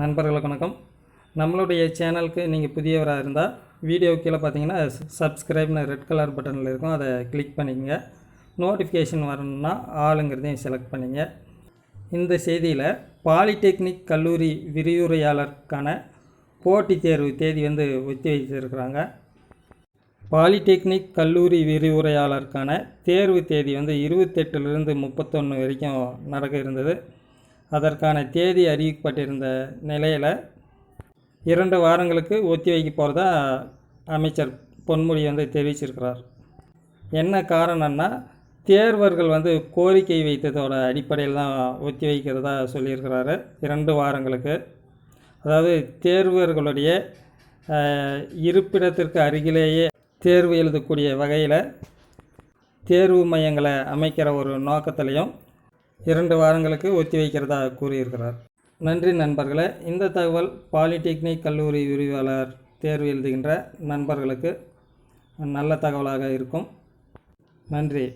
நண்பர்களுக்கு வணக்கம். நம்மளுடைய சேனலுக்கு நீங்கள் புதியவராக இருந்தால் வீடியோ கீழே பார்த்தீங்கன்னா சப்ஸ்கிரைப்னு ரெட் கலர் பட்டனில் இருக்கும். அதை கிளிக் பண்ணிக்கங்க. நோட்டிஃபிகேஷன் வரணும்னா ஆளுங்கிறதையும் செலக்ட் பண்ணிங்க. இந்த செய்தியில் பாலிடெக்னிக் கல்லூரி விரிவுரையாளருக்கான போட்டித் தேர்வு தேதி வந்து ஒத்தி வைத்திருக்கிறாங்க. பாலிடெக்னிக் கல்லூரி விரிவுரையாளருக்கான தேர்வு தேதி வந்து இருபத்தெட்டுலேருந்து முப்பத்தொன்று வரைக்கும் நடக்க இருந்தது. அதற்கான தேதி அறிவிக்கப்பட்டிருந்த நிலையில் இரண்டு வாரங்களுக்கு ஒத்தி வைக்க போகிறதா அமைச்சர் பொன்முடி வந்து தெரிவிச்சிருக்கிறார். என்ன காரணம்னா தேர்வர்கள் வந்து கோரிக்கை வைத்ததோட அடிப்படையில் தான் ஒத்தி வைக்கிறதா சொல்லியிருக்கிறாரு. இரண்டு வாரங்களுக்கு. அதாவது தேர்வர்களுடைய இருப்பிடத்திற்கு அருகிலேயே தேர்வு எழுதக்கூடிய வகையில் தேர்வு மையங்களை அமைக்கிற ஒரு நோக்கத்திலையும் இரண்டு வாரங்களுக்கு ஒத்திவைக்கிறதா கூறியிருக்கிறார். நன்றி நண்பர்களே இந்த தகவல் பாலிடெக்னிக் கல்லூரி விரிவாளர் தேர்வு எழுதுகின்ற நண்பர்களுக்கு நல்ல தகவலாக இருக்கும். நன்றி.